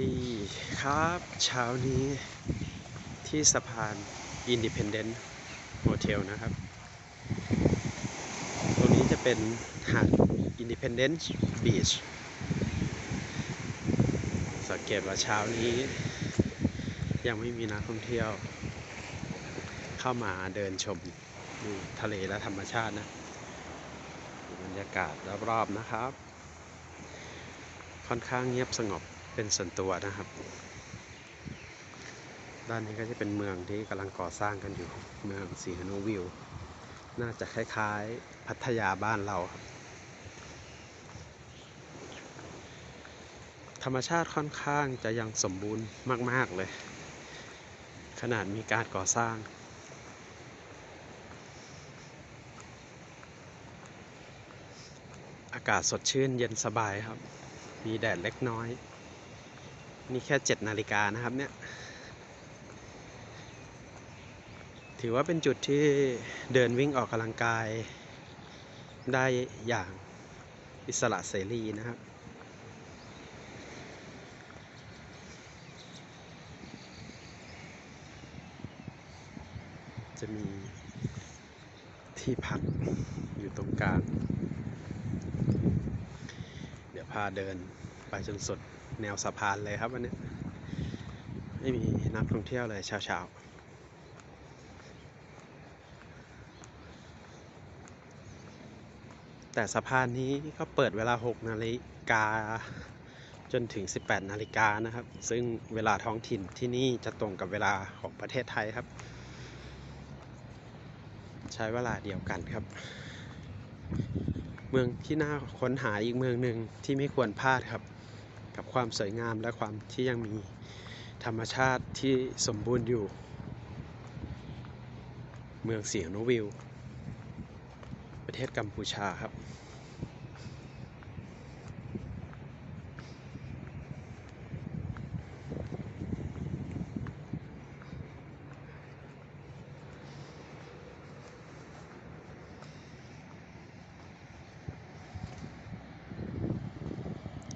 ดีครับเช้านี้ที่สะพาน Independent Hotel นะครับ ตรงนี้จะเป็นหาด Independence Beach สังเกตว่าเช้านี้ ยังไม่มีนักท่องเที่ยว เข้ามาเดินชมดูทะเลและธรรมชาตินะบรรยากาศรอบๆนะครับ ค่อนข้างเงียบสงบ เป็นส่วนตัวนะครับ ด้านนี้ก็จะเป็นเมืองที่กำลังก่อสร้างกันอยู่ เมืองสีหนุวิว น่าจะคล้ายๆพัทยาบ้านเราครับ ธรรมชาติค่อนข้างจะยังสมบูรณ์มาก ๆ เลย ขนาดมีการก่อสร้างอากาศสดชื่นเย็นสบายครับ มีแดดเล็กน้อย นี่แค่7นาฬิกานะครับเนี่ย ถือว่าเป็นจุดที่เดินวิ่งออกกำลังกาย ได้อย่างอิสระเสรีนะครับจะมีที่พักอยู่ตรงกลาง เดี๋ยวพาเดินไปจนสุด แนวสะพานเลยครับวันนี้ ไม่มีนักท่องเที่ยวเลยเช้าๆแต่สะพานนี้ก็เปิดเวลา 6 นาฬิกา จนถึง 18 นาฬิกานะครับ ซึ่งเวลาท้องถิ่นที่นี่จะตรงกับเวลาของประเทศไทยครับ ใช้เวลาเดียวกันครับ เมืองที่น่าค้นหาอีกเมืองหนึ่งที่ไม่ควรพลาดครับ กับความสวยงามและความที่ยังมีธรรมชาติที่สมบูรณ์อยู่ เมืองเสียงโนวิว ประเทศกัมพูชาครับ